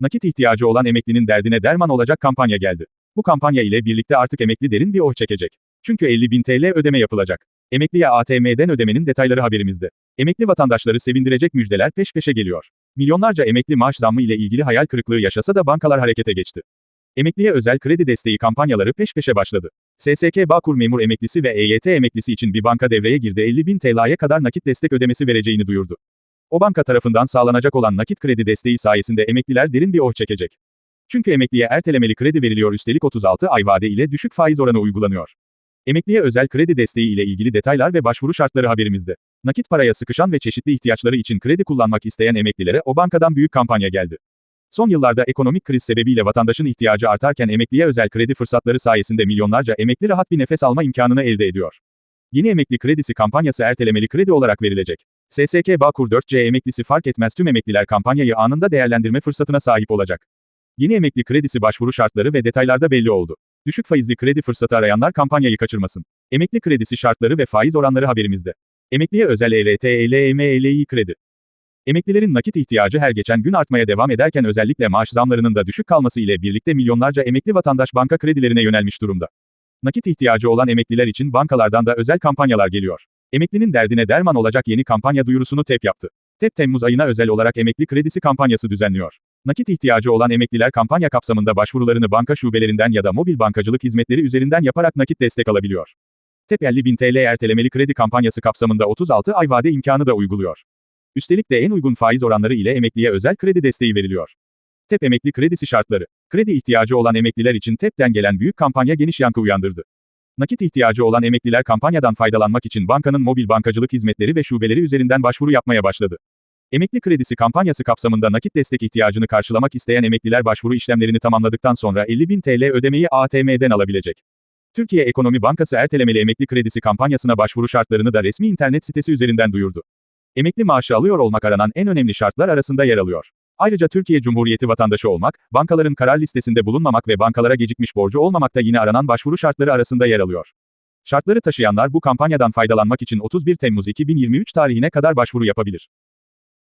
Nakit ihtiyacı olan emeklinin derdine derman olacak kampanya geldi. Bu kampanya ile birlikte artık emekli derin bir oh çekecek. Çünkü 50 bin TL ödeme yapılacak. Emekliye ATM'den ödemenin detayları haberimizde. Emekli vatandaşları sevindirecek müjdeler peş peşe geliyor. Milyonlarca emekli maaş zammı ile ilgili hayal kırıklığı yaşasa da bankalar harekete geçti. Emekliye özel kredi desteği kampanyaları peş peşe başladı. SSK Bağkur memur emeklisi ve EYT emeklisi için bir banka devreye girdi 50 bin TL'ye kadar nakit destek ödemesi vereceğini duyurdu. O banka tarafından sağlanacak olan nakit kredi desteği sayesinde emekliler derin bir oh çekecek. Çünkü emekliye ertelemeli kredi veriliyor üstelik 36 ay vade ile düşük faiz oranı uygulanıyor. Emekliye özel kredi desteği ile ilgili detaylar ve başvuru şartları haberimizde. Nakit paraya sıkışan ve çeşitli ihtiyaçları için kredi kullanmak isteyen emeklilere o bankadan büyük kampanya geldi. Son yıllarda ekonomik kriz sebebiyle vatandaşın ihtiyacı artarken emekliye özel kredi fırsatları sayesinde milyonlarca emekli rahat bir nefes alma imkanını elde ediyor. Yeni emekli kredisi kampanyası ertelemeli kredi olarak verilecek. SSK Bağkur 4C emeklisi fark etmez tüm emekliler kampanyayı anında değerlendirme fırsatına sahip olacak. Yeni emekli kredisi başvuru şartları ve detaylarda belli oldu. Düşük faizli kredi fırsatı arayanlar kampanyayı kaçırmasın. Emekli kredisi şartları ve faiz oranları haberimizde. Emekliye özel ERT, ELM, kredi. Emeklilerin nakit ihtiyacı her geçen gün artmaya devam ederken özellikle maaş zamlarının da düşük kalması ile birlikte milyonlarca emekli vatandaş banka kredilerine yönelmiş durumda. Nakit ihtiyacı olan emekliler için bankalardan da özel kampanyalar geliyor. Emeklinin derdine derman olacak yeni kampanya duyurusunu TEP yaptı. TEP Temmuz ayına özel olarak emekli kredisi kampanyası düzenliyor. Nakit ihtiyacı olan emekliler kampanya kapsamında başvurularını banka şubelerinden ya da mobil bankacılık hizmetleri üzerinden yaparak nakit destek alabiliyor. TEP 50 bin TL ertelemeli kredi kampanyası kapsamında 36 ay vade imkanı da uyguluyor. Üstelik de en uygun faiz oranları ile emekliye özel kredi desteği veriliyor. TEP emekli kredisi şartları. Kredi ihtiyacı olan emekliler için TEP'ten gelen büyük kampanya geniş yankı uyandırdı. Nakit ihtiyacı olan emekliler kampanyadan faydalanmak için bankanın mobil bankacılık hizmetleri ve şubeleri üzerinden başvuru yapmaya başladı. Emekli kredisi kampanyası kapsamında nakit destek ihtiyacını karşılamak isteyen emekliler başvuru işlemlerini tamamladıktan sonra 50 bin TL ödemeyi ATM'den alabilecek. Türkiye Ekonomi Bankası ertelemeli emekli kredisi kampanyasına başvuru şartlarını da resmi internet sitesi üzerinden duyurdu. Emekli maaşı alıyor olmak aranan en önemli şartlar arasında yer alıyor. Ayrıca Türkiye Cumhuriyeti vatandaşı olmak, bankaların karar listesinde bulunmamak ve bankalara gecikmiş borcu olmamak da yine aranan başvuru şartları arasında yer alıyor. Şartları taşıyanlar bu kampanyadan faydalanmak için 31 Temmuz 2023 tarihine kadar başvuru yapabilir.